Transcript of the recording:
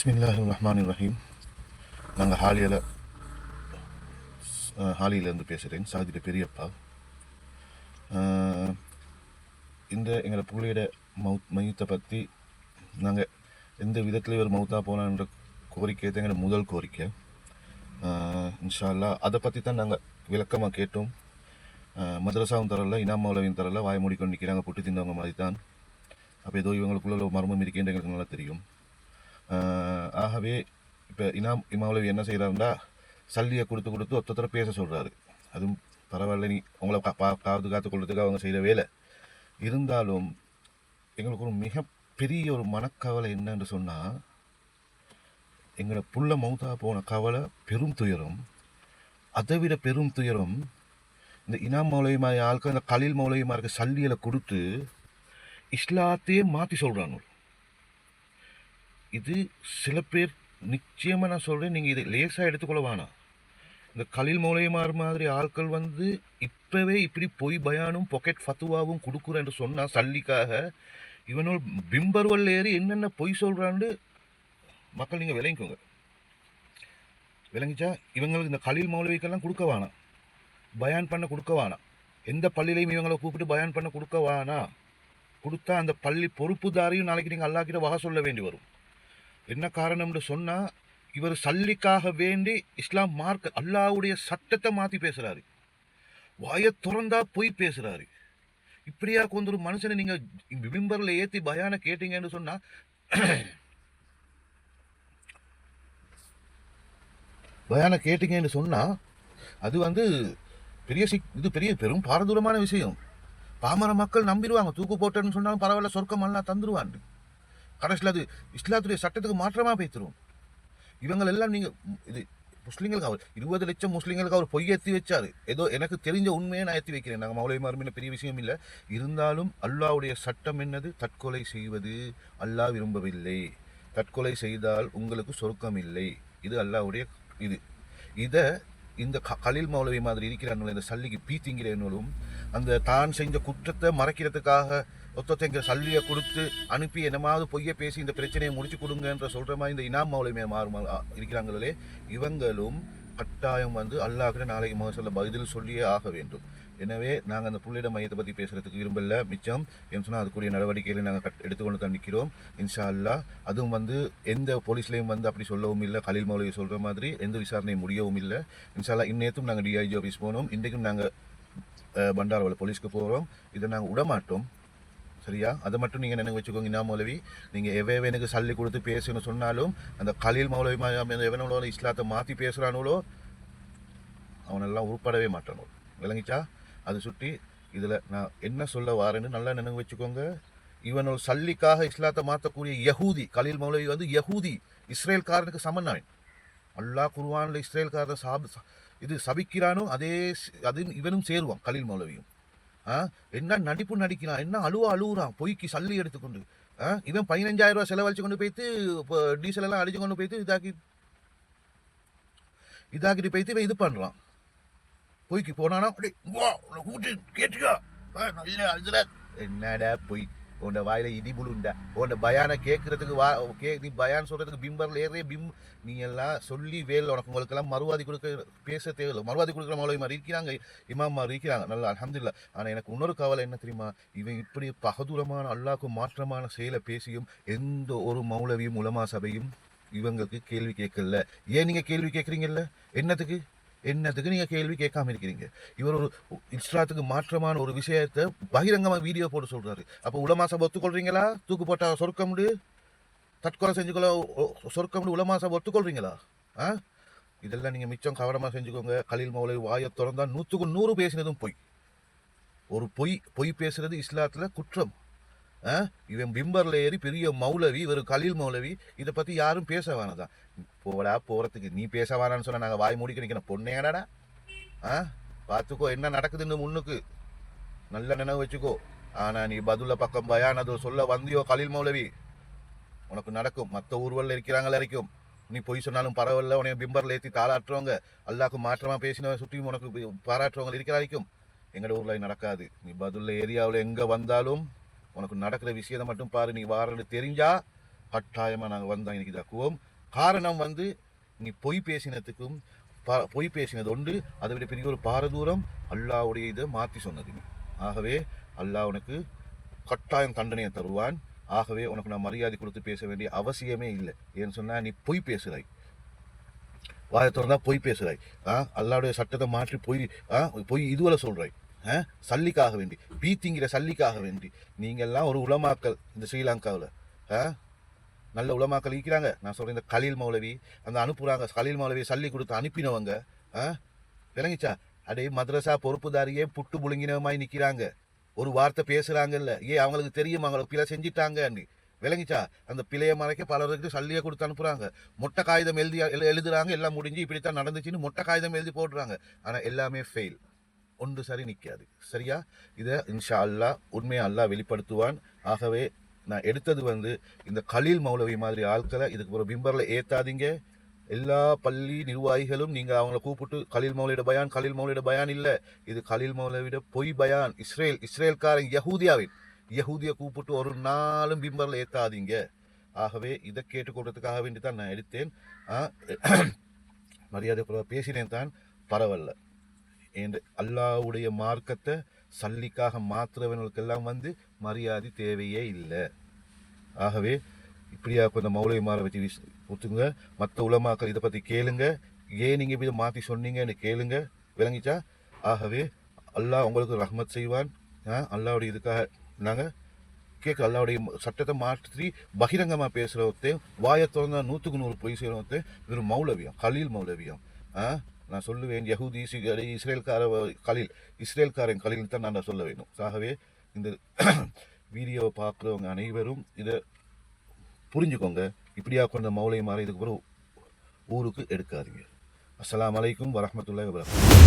பிஸ்மில்லாஹி ரஹ்மான் ரஹீம் நாங்கள் ஹாலியில் ஹாலியிலேருந்து பேசுகிறேன் சாதிர பெரியப்பா. இந்த எங்களை புள்ளியோட மவுத் மையத்தை பற்றி நாங்கள் எந்த விதத்துலேயும் ஒரு மவுத்தாக போனான்ற கோரிக்கை தான் எங்களோட முதல் கோரிக்கை. இன்ஷால்லா அதை பற்றி தான் நாங்கள் விளக்கமாக கேட்டோம். மதரசாவும் தரல இனாமௌலவையும் தரல வாய் மூடிக்கொண்டு நிற்கிறாங்க புட்டு தின்னவங்க மாதிரி தான். அப்போ ஏதோ இவங்களுக்குள்ள மர்மம் இருக்கேன்னு எங்களுக்கு நல்லா தெரியும். ஆகவே இப்போ இனாம் இமாமலவி என்ன செய்கிறாருண்டா சல்லியை கொடுத்து கொடுத்து ஒருத்தர பேச சொல்கிறாரு அதுவும் பரவாயில்ல நீ உங்களை கா பா- பாதுகாத்து கொள்றதுக்கு அவங்க செய்கிற வேலை. இருந்தாலும் எங்களுக்கு ஒரு மிகப்பெரிய ஒரு மனக்கவலை என்னன்னு சொன்னால் எங்களோட புள்ள மௌத்தா போன கவலை பெரும் துயரம். அதை விட பெரும் துயரம் இந்த இனாம் மௌலயமாக ஆளுக்கு இந்த கலீல் மௌலயமாக இருக்க சல்லியலை கொடுத்து இஸ்லாத்தையே மாற்றி சொல்கிறாங்க இது சில பேர் நிச்சயமாக நான் சொல்கிறேன் நீங்கள் இதை லேசாக எடுத்துக்கொள்ள வேணாம். இந்த கலில் மூலையமார் மாதிரி ஆட்கள் வந்து இப்போவே இப்படி பொய் பயானும் பொக்கெட் ஃபத்துவாவும் கொடுக்குறேன் என்று சொன்னால் சல்லிக்காக இவனோட பிம்பர்வல் ஏறி என்னென்ன பொய் சொல்கிறான்னு மக்கள் நீங்கள் விளங்கிக்கோங்க. விளங்கிச்சா இவங்களுக்கு இந்த கலில் மௌலவிக்கெல்லாம் கொடுக்க வேணாம். பயான் பண்ண கொடுக்க வேணாம். எந்த பள்ளியிலையும் இவங்களை கூப்பிட்டு பயான் பண்ண கொடுக்க வேணாம். கொடுத்தா அந்த பள்ளி பொறுப்புதாரையும் நாளைக்கு நீங்கள் அல்லாக்கிட்ட வகை சொல்ல வேண்டி வரும். என்ன காரணம்னு சொன்னா இவர் சல்லிக்காக வேண்டி இஸ்லாம் மார்க் அல்லாஹ்வுடைய சட்டத்தை மாத்தி பேசுறாரு. வாயை திறந்தா போய் பேசுறாரு. இப்படியா கொண்டு ஒரு மனுஷனை நீங்க விபிம்பர்ல ஏத்தி பயான கேட்டீங்கன்னு சொன்னா பயான கேட்டீங்கன்னு சொன்னா அது வந்து பெரிய சிக் இது பெரிய பெரும் பாரதூரமான விஷயம். பாமர மக்கள் நம்பிடுவாங்க. தூக்கு போட்டேன்னு சொன்னாலும் பரவாயில்ல சொர்க்கம் எல்லாம் தந்துருவான்னு. கடைசியில் அது இஸ்லாத்துடைய சட்டத்துக்கு மாற்றமாக பேத்துரும் இவங்கள் எல்லாம் நீங்கள் இது முஸ்லீம்களுக்கு அவர் இருபது லட்சம் முஸ்லீம்களுக்கு அவர் பொய் ஏற்றி வச்சார். ஏதோ எனக்கு தெரிஞ்ச உண்மையை நான் ஏற்றி வைக்கிறேன். நாங்கள் மௌலை மார்மின பெரிய விஷயம் இல்லை. இருந்தாலும் அல்லாவுடைய சட்டம் என்னது? தற்கொலை செய்வது அல்லாஹ் விரும்பவில்லை. தற்கொலை செய்தால் உங்களுக்கு சொருக்கம் இல்லை. இது அல்லாவுடைய இது. இதை இந்த க- கலீல் மௌலவி மாதிரி இருக்கிறாங்களோ இந்த சல்லிக்கு பீத்திங்கிறவங்களும் அந்த தான் செஞ்ச குற்றத்தை மறைக்கிறதுக்காக ஒத்தத்தைங்க சல்லியை கொடுத்து அனுப்பி என்னமாவது பொய்யை பேசி இந்த பிரச்சனையை முடிச்சு கொடுங்கன்ற சொல்ற மாதிரி இந்த இனாம் மௌலமே மாறு இருக்கிறாங்களே. இவங்களும் கட்டாயம் வந்து அல்லாஹ்கிட்ட நாளைக்கு மகசல்ல பதில் சொல்லியே ஆக வேண்டும். எனவே நாங்கள் அந்த புள்ளிட மையத்தை பற்றி பேசுறதுக்கு விரும்பல மிச்சம். என்ன சொன்னால் அதுக்குரிய நடவடிக்கைகளை நாங்கள் கட் எடுத்துக்கொண்டு தான் நிற்கிறோம் இன்ஷா அல்லாஹ் அதுவும் வந்து எந்த போலீஸ்லேயும் வந்து அப்படி சொல்லவும் இல்லை கலில் மௌலியை சொல்கிற மாதிரி எந்த விசாரணையும் முடியவும் இல்லை. இன்ஷா அல்லாஹ் இன்னேத்தும் நாங்கள் டிஐஜி ஆஃபீஸ் போனோம். இன்றைக்கும் நாங்கள் பண்டாரவள போலீஸ்க்கு போகிறோம் இதை நாங்கள் விடமாட்டோம் சரியா? அதை மட்டும் நீங்கள் நினைவு வச்சுக்கோங்க இனா மௌலவி. நீங்கள் எவ்வளவு எனக்கு சல்லி கொடுத்து பேசணும்னு சொன்னாலும் அந்த கலீல் மௌலவி எவனோட இஸ்லாத்தை மாற்றி பேசுகிறானுங்களோ அவனெல்லாம் உருப்படவே மாட்டானோ. விளங்கிச்சா? அது சுட்டி இதில் நான் என்ன சொல்ல வாரேன்னு நல்லா நினைவு வச்சுக்கோங்க. இவனோட சல்லிக்காக இஸ்லாத்தை மாற்றக்கூடிய யஹூதி கலீல் மௌலவி வந்து யஹூதி இஸ்ரேல்காரனுக்கு சமன்னாவன் அல்லாஹ் குருவானில் இஸ்ரேல்காரனை சாப் ச- இது சபிக்கிறானோ அதே அதையும் அது இவனும் சேருவான் கலீல் மௌலவியும். என்ன நடிப்பு நடிக்கிறான்? என்ன அழுவா அழுகுறான் பொய்க்கு சல்லி எடுத்துக்கொண்டு. ஆ? இவன் பதினஞ்சாயிரம் ரூபாய் செலவழிச்சு கொண்டு போய்த்து இப்போ டீசல் எல்லாம் அடிச்சு கொண்டு போயிட்டு இதாக்கி இதாக்கிட்டு போயிட்டு இவன் இது பண்றான். பொய்க்கு போனானா அப்படி வா, கேட்டுக்கோ. நல்ல என்னடா பொய்? உன்ட வாயில இடி புழுண்டா. உன்ட பயான கேட்கறதுக்கு வா கே நீ பயான் சொல்றதுக்கு பிம்பர்ல ஏறே பிம் நீ எல்லாம் சொல்லி வேல் உனக்கு உங்களுக்கு எல்லாம் மறுவாதி கொடுக்க பேச தேவையில்லை. மறுவாதி கொடுக்குற மௌலவி மாதிரி இருக்கிறாங்க இமாம் மாதிரி இருக்கிறாங்க. நல்லா அலமதுல்லா ஆனால் எனக்கு இன்னொரு கவலை என்ன தெரியுமா? இவன் இப்படி பகதூரமான அல்லாஹ்க்கு மாற்றமான செயலை பேசியும் எந்த ஒரு மௌலவியும் உலமா சபையும் இவங்களுக்கு கேள்வி கேட்கல. ஏன் நீங்கள் கேள்வி கேட்குறீங்கல்ல? என்னத்துக்கு? என்னத்துக்கு நீங்க கேள்வி கேட்காம இருக்கிறீங்க? இவர் ஒரு இஸ்லாத்துக்கு மாற்றமான ஒரு விஷயத்தை பகிரங்கமா வீடியோ போட்டு சொல்றாரு. அப்ப உலமாசம் சபை ஒத்துக்கொள்றீங்களா? தூக்கு போட்டா முடி? தற்கொலை செஞ்சுக்கொள்ள சொருக்க முடி உலமாசம் ஒத்துக்கொள்றீங்களா? ஆ? இதெல்லாம் நீங்க மிச்சம் கவனமா செஞ்சுக்கோங்க. கலில் மௌலை வாயை திறந்தா நூற்றுக்கு நூறு பேசினதும் பொய். ஒரு பொய் பொய் பேசுறது இஸ்லாத்துல குற்றம். இவன் பிம்பரில் ஏறி பெரிய மௌலவி இவர் கலீல் மௌலவி இதை பற்றி யாரும் பேச வேணாதான் போடா போகிறதுக்கு நீ பேச வேணான்னு சொன்ன நாங்கள் வாய் மூடிக்க நிக்கிறோம். பொண்ணேடா ஆ? பார்த்துக்கோ என்ன நடக்குதுன்னு முன்னுக்கு? நல்ல நினைவு வச்சுக்கோ. ஆனால் நீ பதுல பக்கம் பயான் அது சொல்ல வந்தியோ கலீல் மௌலவி? உனக்கு நடக்கும். மற்ற ஊர்வலில் இருக்கிறாங்கள வரைக்கும். நீ பொய் சொன்னாலும் பரவாயில்ல உனைய பிம்பரில் ஏற்றி தாளாட்டுறவங்க அல்லாக்கு மாற்றமாக பேசினவன் சுற்றியும் உனக்கு பாராட்டுறவங்க இருக்கிற வரைக்கும். எங்களோட ஊரில் நடக்காது. நீ பதுல்ல ஏரியாவில் எங்கே வந்தாலும் உனக்கு நடக்கிற விஷயத்தை மட்டும் பாரு நீ வாரன்னு தெரிஞ்சா கட்டாயமாக நாங்கள் வந்தோம் இன்னைக்கு தக்குவோம் காரணம் வந்து நீ பொய் பேசினதுக்கும் ப- பொய் பேசினது உண்டு. அதை விட பெரிய ஒரு பாரதூரம் அல்லாவுடைய இதை மாற்றி சொன்னது நீ. ஆகவே அல்லாஹ் உனக்கு கட்டாயம் தண்டனையை தருவான். ஆகவே உனக்கு நான் மரியாதை கொடுத்து பேச வேண்டிய அவசியமே இல்லை. ஏன்னு சொன்னால் நீ பொய் பேசுகிறாய் வாயை பொய் பேசுகிறாய் ஆ அல்லாவுடைய சட்டத்தை மாற்றி பொய் ஆ பொய் இதுவரை சொல்கிறாய் சல்லிக்காக வேண்டி. பீத்திங்கிற சல்லிக்காக வேண்டி. நீங்கள்லாம் ஒரு உலமாக்கல் இந்த ஸ்ரீலங்காவில். நல்ல உலமாக்கள் இருக்கிறாங்க. நான் சொல்கிறேன் இந்த கலீல் மௌலவி அந்த அனுப்புகிறாங்க கலீல் மௌலவி சல்லி கொடுத்து அனுப்பினவங்க விளங்கிச்சா? அடே மദ്രസா பொறுப்புதாரியே புட்டு புழுங்கினவமாய் நிற்கிறாங்க ஒரு வார்த்தை பேசுகிறாங்கல்ல ஏ அவங்களுக்கு தெரியும்? அவங்கள பிழை செஞ்சிட்டாங்கன்னு விளங்கிச்சா? அந்த பிழையை மலைக்கு பலருக்கு சல்லியை கொடுத்து அனுப்புகிறாங்க மொட்டை காகிதம் எழுதி எழுதுகிறாங்க எல்லாம் முடிஞ்சு இப்படித்தான் நடந்துச்சுன்னு மொட்டை காகிதம் எழுதி போடுறாங்க. ஆனால் எல்லாமே ஃபெயில் ஒன்று சரி நிற்காது சரியா? இதை இன்ஷா அல்லாஹ் உண்மையை அல்லாஹ் வெளிப்படுத்துவான். ஆகவே நான் எடுத்தது வந்து இந்த கலீல் மௌலவி மாதிரி ஆட்களை இதுக்கு ஒரு பிம்பரில் ஏற்றாதீங்க எல்லா பள்ளி நிர்வாகிகளும் நீங்கள் அவங்கள கூப்பிட்டு கலீல் மௌலியோட பயான் கலில் மௌலியோட பயான் இல்லை. இது கலீல் மௌலவியோட பொய் பயான். இஸ்ரேல் இஸ்ரேல்காரன் யகூதியாவின் யகூதியை கூப்பிட்டு ஒரு நாளும் பிம்பரில் ஏற்றாதீங்க ஆகவே இதை கேட்டுக்கொள்றதுக்காக வேண்டி தான் நான் எடுத்தேன். மரியாதை பேசினேன் தான். பரவாயில்ல. என்று அல்லாவுடைய மார்க்கத்தை சல்லிக்காக மாத்துறவங்களுக்கெல்லாம் வந்து மரியாதை தேவையே இல்லை. ஆகவே இப்படியா கொஞ்சம் மௌலவி வச்சு விஸ் கொடுத்துங்க மற்ற உலமாக்கள் இதை பற்றி கேளுங்க. ஏன் நீங்கள் இப்படி மாற்றி சொன்னீங்கன்னு கேளுங்க. விளங்கிச்சா? ஆகவே அல்லாஹ் உங்களுக்கு ரஹ்மத் செய்வான். ஆ, அல்லாவுடைய இதுக்காக நாங்கள் கேட்க அல்லாவுடைய சட்டத்தை மாற்றி பகிரங்கமாக பேசுகிறவத்தையும் வாயை திறந்தா நூற்றுக்கு நூறு பொய் செய்கிறவத்தையும் வெறும் மௌலவியம் கலீல் மௌலவியம். ஆ நான் சொல்லுவேன் யஹூதி இஸ்- இஸ்ரேல்கார கலில் இஸ்ரேல்காரன் கலில் தான் நான் சொல்ல வேண்டும். ஆகவே இந்த வீடியோவை பார்க்குறவங்க அனைவரும் இதை புரிஞ்சுக்கோங்க. இப்படியா கொண்ட மௌலை மாற இதுக்கு பிறகு ஊருக்கு எடுக்காதீங்க. அஸ்லாம் அலைக்கும் வரஹ்மத்துல்லாஹி வபரகாத்துஹு.